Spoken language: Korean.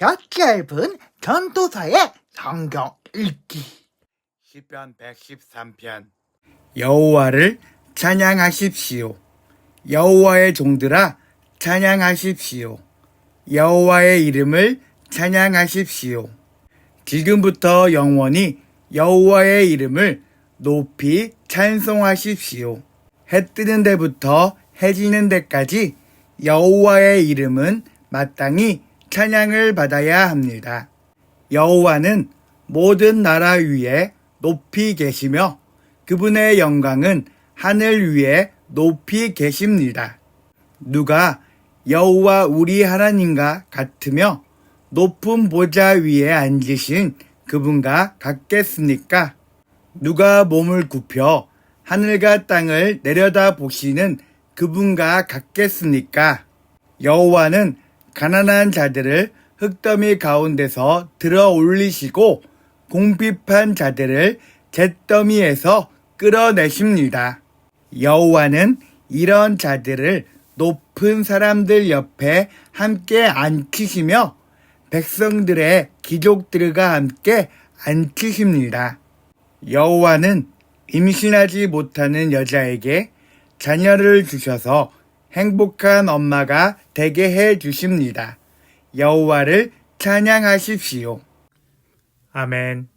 혀 짧은 전도사의 성경 읽기 시편 113편 여호와를 찬양하십시오. 여호와의 종들아 찬양하십시오. 여호와의 이름을 찬양하십시오. 지금부터 영원히 여호와의 이름을 높이 찬송하십시오. 해 뜨는 데부터 해 지는 데까지 여호와의 이름은 마땅히 찬양을 받아야 합니다. 여호와는 모든 나라 위에 높이 계시며 그분의 영광은 하늘 위에 높이 계십니다. 누가 여호와 우리 하나님과 같으며 높은 보좌 위에 앉으신 그분과 같겠습니까? 누가 몸을 굽혀 하늘과 땅을 내려다 보시는 그분과 같겠습니까? 여호와는 가난한 자들을 흙더미 가운데서 들어 올리시고 공핍한 자들을 잿더미에서 끌어내십니다. 여호와는 이런 자들을 높은 사람들 옆에 함께 앉히시며 백성들의 귀족들과 함께 앉히십니다. 여호와는 임신하지 못하는 여자에게 자녀를 주셔서 행복한 엄마가 되게 해 주십니다. 여호와를 찬양하십시오. 아멘.